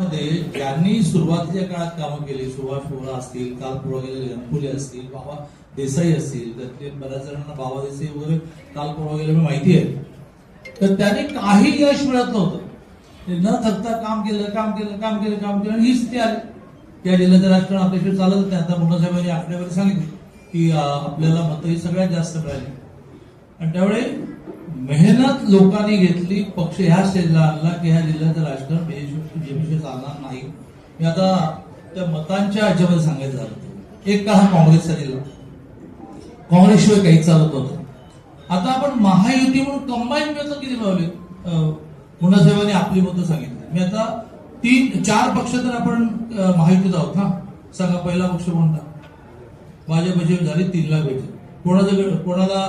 मध्ये ज्यांनी सुरुवातीच्या काळात कामं केली सुभाष बोरा असतील काल पुढे गेलेले गणपुले असतील बाबा देसाई असतील त्यातले बऱ्याच जणांना बाबा देसाई वगैरे काल पुढे गेलेलं माहिती आहे. तर त्याने काही यश मिळत नव्हतं. न थकता काम केलं काम केलं काम केलं काम केलं आणि ही स्थिती आली त्या जिल्ह्याचं राजकारण आपल्याशी चालत होते. आता मुन्ना साहेबांनी आकडेवारी सांगितली की आपल्याला मतही सगळ्यात जास्त मिळाली. आणि त्यामुळे मेहनत लोकांनी घेतली पक्ष ह्या स्टेजला आणला की ह्या जिल्ह्याचं राजकारण बीजेपीशी चालणार नाही. मी आता त्या मतांच्या ह्याच्यामध्ये सांगायचं झालं एक का हा काँग्रेसचा दिला काँग्रेसशिवाय काही चालत होतं आता आपण महायुती म्हणून कंबाईन मतं किती मिळवली मुन्नासाहेबांनी आपली मतं सांगितली. मी आता तीन चार पक्ष तर आपण महायुतीत आहोत ना? सांगा पहिला पक्ष कोणता? माझ्या झाली झाले तीन लाख कोणाचं कोणाला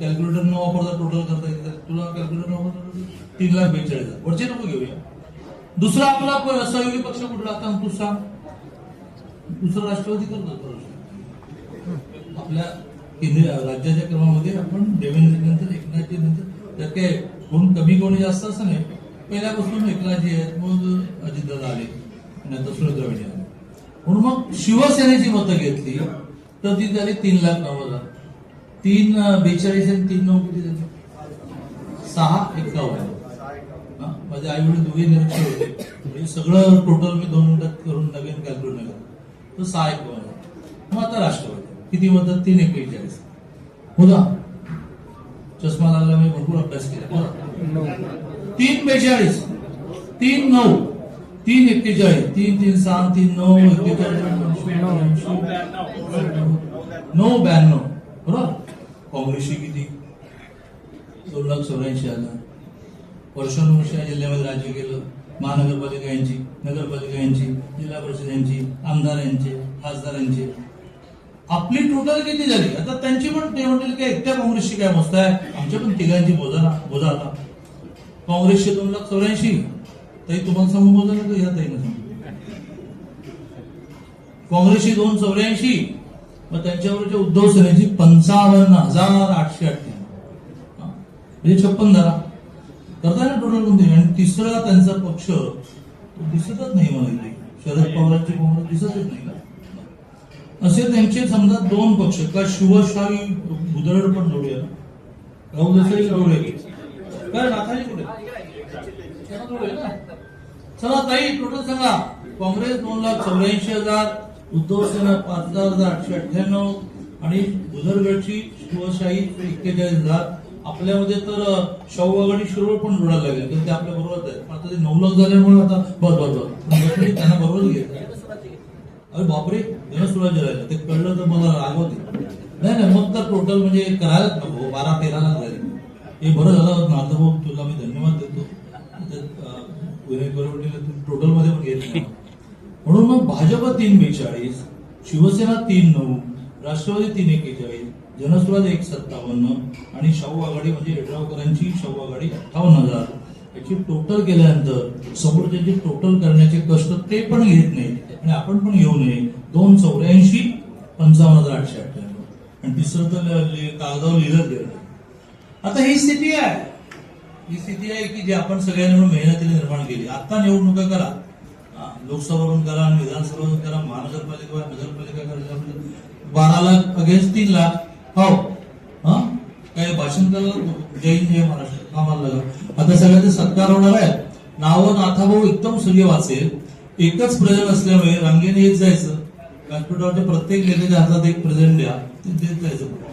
कॅल्क्युलेटर न वापरता टोटल करता येतं तुला कॅल्क्युलेटर न वापरता तीन लाख बेचाळीस हजार. वरचे नको घेऊया दुसरा आपला सहयोगी पक्ष कुठला? आता तू सांग. दुसरा राष्ट्रवादी करतो आपल्या केंद्रीय राज्याच्या क्रमामध्ये आपण देवेंद्र नंतर एकनाथजी नंतर त्यात काय कोण कमी कोणी जास्त असं नाही. पहिल्यापासून एकनाथजी आहेत मग अजितदादा आले नंतर सुरेंद्र आले. म्हणून मग शिवसेनेची मतं घेतली. तर ती झाली तीन लाख नऊ हजार. तीन बेचाळीस आणि तीन नऊ किती झाले सहा एक्कावन्न हा, माझे आई वडील दोघे निरक्षर होते. म्हणजे सगळं टोटल मी दोन मिनिटात करून नवीन कॅल्क्युलेट नाही तर सहा एक्कावन्न मग आता राष्ट्रवादी. किती मतं? तीन एक्केचाळीस होता. चष्मा लागला मी भरपूर अभ्यास केला. बरं तीन बेचाळीस. तीन नऊ. तीन एक्केचाळीस तीन तीन सहा तीन नऊ नऊ ब्याण्णव बरोबर काँग्रेसची किती दोन लाख चौऱ्याऐंशी हजार वर्षानुवर्ष या जिल्ह्यामध्ये राज्य केलं महानगरपालिका यांची नगरपालिका यांची जिल्हा परिषद यांची आमदार यांचे खासदार यांचे आपली टोटल किती झाली आता त्यांची पण ते म्हणतील की एकट्या काँग्रेसची काय मस्त आहे आमच्या पण तिघांची बोजा बोजा आता काँग्रेसचे दोन लाख चौऱ्याऐंशी ताई तुम्हाला सांगू बोलतो ना या ताईनं सांगू? काँग्रेसची दोन चौऱ्याऐंशी मग त्यांच्यावरच्या उद्धव सेनेची पंचावन्न हजार आठशे अठ्ठ्याण्णव. म्हणजे छप्पन धरा. करताय ना टोटल कोणते आणि तिसरा त्यांचा पक्ष तो दिसतच नाही मला इथे. शरद पवारांची काँग्रेस दिसतच नाही ना. असे त्यांचे समजा दोन पक्ष का शिवशाही भुदरड पण जोडूया राहुल देसाई जोडूया. काय नाथाजी कुठे त्यांना जोडूया ना. चला ताई टोटल सांगा. काँग्रेस दोन लाख चौऱ्याऐंशी हजार उद्धव सेना पाच हजार आठशे अठ्ठ्याण्णव आणि भुदरगडची शिवशाही एक्केचाळीस हजार. आपल्यामध्ये तर शाहू आघाडी शिरोळ पण जोडायला लागेल तर ते आपल्या बरोबर आहे आता ते नऊ लाख झाल्यामुळे आता बस बस बस. त्यांना बरोबर घेत अरे बापरे जनसुराज्य राहिलं. ते कळलं तर मला रागवते नाही नाही मग तर टोटल म्हणजे करायलाच नको. बारा तेरा लाख झाले हे बरं झालं आता भाऊ तुला मी धन्यवाद अं, पण घेत नाही. म्हणून मग भाजप तीन बेचाळीस शिवसेना तीन नऊ राष्ट्रवादी तीन एकेचाळीस जनसुराज एक सत्तावन्न आणि शाहू आघाडी म्हणजे येड्रावकरांची शाहू आघाडी अठ्ठावन्न हजार. याची टोटल केल्यानंतर समोरच्याची टोटल करण्याचे कष्ट ते पण घेत नाही आणि आपण पण घेऊ नये. दोन चौऱ्याऐंशी पंचावन्न हजार आठशे अठ्ठ्याण्णव. आणि तिसरं तर कागदावर लिहिलं गेलं. आता ही स्थिती आहे. ही स्थिती आहे की जी आपण सगळ्यांनी मिळून मेहनतीने निर्माण केली. आता निवडणुका करा. लोकसभावरून करा आणि विधानसभावरून करा. महानगरपालिका नगरपालिका करा बारा लाख अगेन्स्ट तीन लाख. हो. हा? काय भाषण करायला जैन जय महाराष्ट्र कामाला लागा आता सगळ्यांचे सत्कार होणार आहे नावं नाथाभाऊ एकदम सगळे वाचेल एकच प्रेझेंट असल्यामुळे रांगेने येत जायचं. व्यासपीठावरच्या प्रत्येक नेत्याच्या हातात एक प्रेझेंट द्या. ते देत जायचं.